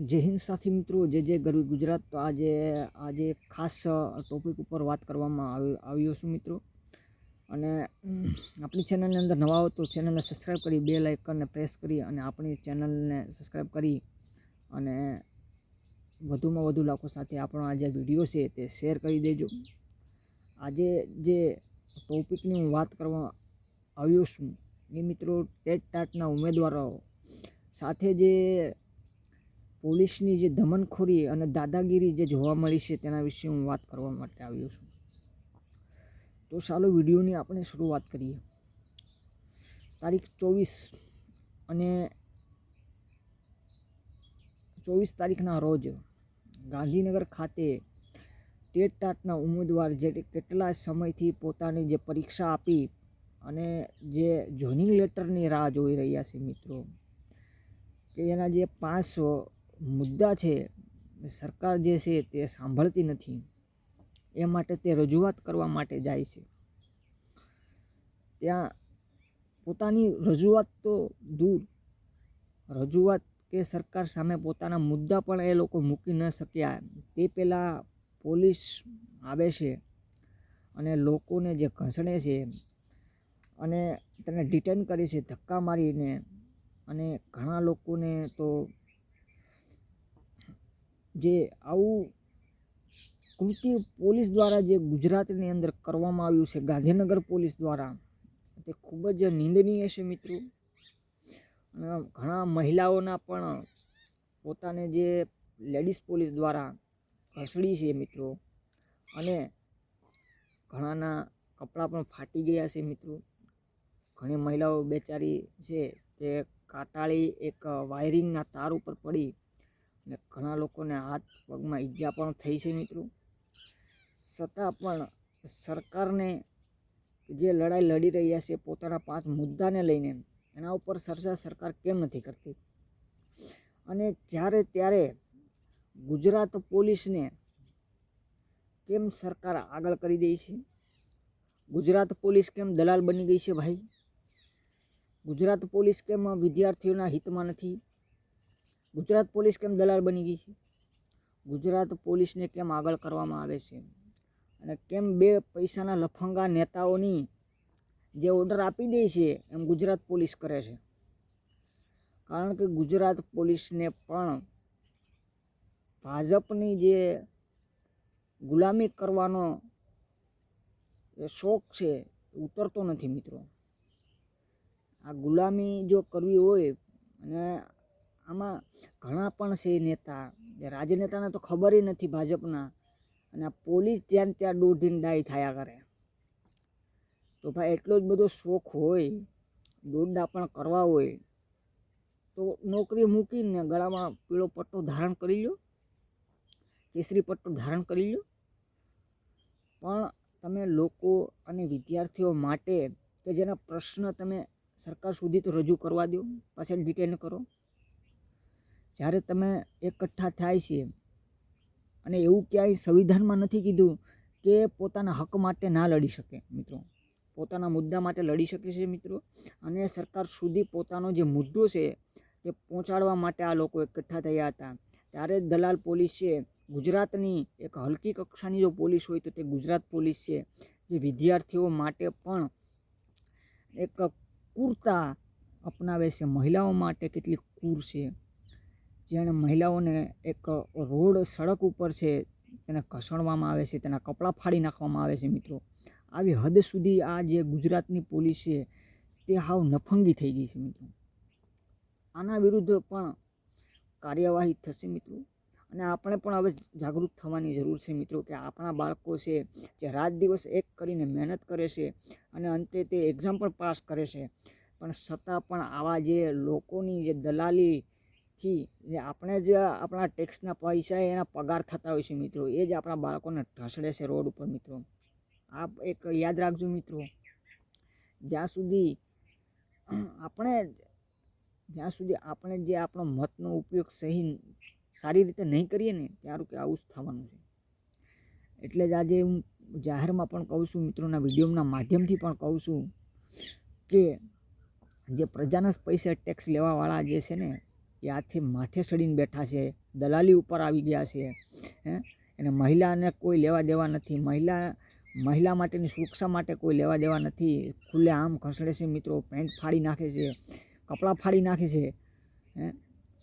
જય હિન્દ સાથી મિત્રો, જે જે ગરવી ગુજરાત, તો આજે આજે ખાસ ટોપિક ઉપર વાત કરવામાં આવી, આવ્યો છું મિત્રો. અને આપણી ચેનલની અંદર નવા હો તો ચેનલને સબસ્ક્રાઈબ કરી, બે લાઇકનને પ્રેસ કરી અને આપણી ચેનલને સબસ્ક્રાઈબ કરી અને વધુમાં વધુ લોકો સાથે આપણો આ જે વીડિયો છે તે શેર કરી દેજો. આજે જે ટોપિકની હું વાત કરવા આવ્યો છું, એ મિત્રો ટેટ ટાટના ઉમેદવારો સાથે જે પોલીસની જે દમનખોરી અને દાદાગીરી જે જોવા મળી છે તેના વિશે હું વાત કરવા માટે આવ્યો છું. તો ચાલો વિડીયોની આપણે શરૂઆત કરીએ. તારીખ ચોવીસ અને ચોવીસ તારીખના રોજ ગાંધીનગર ખાતે ટેટ ટાટના ઉમેદવાર જે કેટલા સમયથી પોતાની જે પરીક્ષા આપી અને જે જોઈનિંગ લેટરની રાહ જોઈ રહ્યા છે મિત્રો, કે એના જે પાંચ મુદ્દા છે સરકાર જે છે તે સાંભળતી નથી. એ માટે તે રજૂઆત કરવા માટે જાય છે. ત્યાં પોતાની રજૂઆત તો દૂર. રજૂઆત કે સરકાર સામે પોતાના મુદ્દા પણ એ લોકો મૂકી ન શક્યા. તે પહેલાં પોલીસ આવે છે અને લોકોને જે ઘસણે છે અને તેને ડિટેન કરે છે, ધક્કા મારીને અને ઘણા લોકોને તો જે આવું કૃત્ય પોલીસ દ્વારા જે ગુજરાતની અંદર કરવામાં આવ્યું છે, ગાંધીનગર પોલીસ દ્વારા, તે ખૂબ જ નિંદનીય છે મિત્રો. અને ઘણા મહિલાઓના પણ પોતાને જે લેડીઝ પોલીસ દ્વારા ઘસડી છે મિત્રો. અને ઘણાના કપડાં પણ ફાટી ગયા છે મિત્રો. ઘણી મહિલાઓ બેચારી છે તે કાટાળી એક વાયરિંગના તાર ઉપર પડી અને ઘણા લોકોને હાથ પગમાં ઈજા પણ થઈ છે મિત્રો. છતાં પણ સરકારને જે લડાઈ લડી રહ્યા છે પોતાના પાંચ મુદ્દાને લઈને એના ઉપર ચર્ચા સરકાર કેમ નથી કરતી? અને જ્યારે ત્યારે ગુજરાત પોલીસને કેમ સરકાર આગળ કરી દે છે? ગુજરાત પોલીસ કેમ દલાલ બની ગઈ છે ભાઈ? ગુજરાત પોલીસ કેમ વિદ્યાર્થીઓના હિતમાં નથી? ગુજરાત પોલીસ કેમ દલાલ બની ગઈ છે? ગુજરાત પોલીસને કેમ આગળ કરવામાં આવે છે? અને કેમ બે પૈસાના લફંગા નેતાઓની જે ઓર્ડર આપી દે છે, એમ ગુજરાત પોલીસ કરે છે? કારણ કે ગુજરાત પોલીસને પણ ભાજપની જે ગુલામી કરવાનો શોખ છે ઉતરતો નથી મિત્રો. આ ગુલામી જો કરવી હોય અને આમાં ઘણા પણ છે નેતા. રાજનેતાને તો ખબર નથી ભાજપના. અને આ પોલીસ ત્યાં ત્યાં દોઢીને ડાય થયા કરે. તો ભાઈ એટલો જ બધો શોખ હોય દોડડા પણ કરવા હોય, તો નોકરી મૂકીને ગળામાં પીળો પટ્ટો ધારણ કરી લો કેસરી પટ્ટો ધારણ કરી લો પણ તમે લોકો અને વિદ્યાર્થીઓ માટે કે જેના પ્રશ્ન તમે સરકાર સુધી તો રજૂ કરવા દો, પાછળ ડિટેન કરો. જ્યારે તમે એકઠા થાય છે. અને એવું ક્યાંય સંવિધાનમાં નથી કીધું કે પોતાના હક માટે ના લડી શકે મિત્રો. પોતાના મુદ્દા માટે લડી શકે છે મિત્રો. અને સરકાર સુધી પોતાનો જે મુદ્દો છે તે પહોંચાડવા માટે આ લોકો એકઠા થયા હતા. ત્યારે દલાલ પોલીસ છે, ગુજરાતની એક હલકી કક્ષાની જો પોલીસ હોય તો તે ગુજરાત પોલીસ છે. જે વિદ્યાર્થીઓ માટે પણ એક કુર્તા અપનાવે છે. મહિલાઓ માટે કેટલી કુર છે. જેણે મહિલાઓને એક રોડ સડક ઉપર છે, તેને ઘસણવામાં આવે છે, તેના કપડાં ફાડી નાખવામાં આવે છે મિત્રો. આવી હદ સુધી આ જે ગુજરાતની પોલીસ છે, તે હાવ નફંગી થઈ ગઈ છે મિત્રો. આના વિરુદ્ધ પણ કાર્યવાહી થશે મિત્રો. અને આપણે પણ હવે જાગૃત થવાની જરૂર છે મિત્રો કે આપણા બાળકો છે, જે રાત દિવસ એક કરીને મહેનત કરે છે અને અંતે તે એક્ઝામ પણ પાસ કરે છે. પણ છતાં પણ આવા જે લોકોની જે દલાલીથી જે આપણે જે આપણા ટેક્સના પૈસા એના પગાર થતા હોય છે મિત્રો, એ જ આપણા બાળકોને ઢસડે છે રોડ ઉપર મિત્રો. આ એક યાદ રાખજો મિત્રો, જ્યાં સુધી આપણે, જ્યાં સુધી આપણે જે આપણો મતનો ઉપયોગ સહી, સારી રીતે નહીં કરીએ ને, ત્યારું કે આવું જ થવાનું છે. એટલે જ આજે હું જાહેરમાં પણ કહું છું મિત્રોના વિડીયોના માધ્યમથી પણ કહું છું કે જે પ્રજાના પૈસા ટેક્સ લેવાવાળા જે છે ને એ આથી માથે ચડીને બેઠા છે, દલાલી ઉપર આવી ગયા છે, હે? અને મહિલાને કોઈ લેવા દેવા નથી. મહિલા મહિલા માટેની સુરક્ષા માટે કોઈ લેવા દેવા નથી. ખુલ્લે આમ ખસડે છે મિત્રો, પેન્ટ ફાડી નાખે છે, કપડાં ફાડી નાખે છે, હે?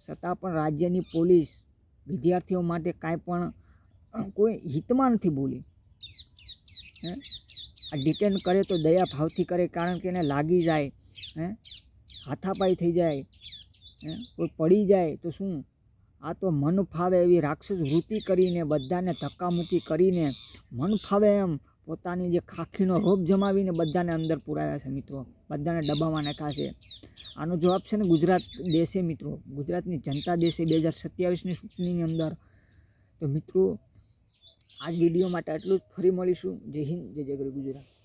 છતાં પણ રાજ્યની પોલીસ વિદ્યાર્થીઓ માટે કાંઈ પણ કોઈ હિતમાં નથી બોલી. હે? આ ડિટેન કરે તો દયા ભાવથી કરે, કારણ કે એને લાગી જાય, હે? હાથાપાઈ થઈ જાય. કોઈ પડી જાય તો શું? આ તો મન ફાવે એવી રાક્ષસ વૃત્તિ કરીને બધાને ધક્કામુક્કી કરીને મન ફાવે એમ. પોતાની જે ખાખીનો રોપ જમાવીને બધાને અંદર પુરાવ્યા છે મિત્રો. બધાને ડબ્બામાં નાખ્યા છે. આનો જવાબ છે ને ગુજરાત દેશે મિત્રો. ગુજરાતની જનતા દેશે બે હજાર સત્યાવીસની ચૂંટણીની અંદર. તો મિત્રો, આજ વીડિયો માટે આટલું જ. ફરી મળીશું. જય હિન્દ, જય જય ગુજરાત.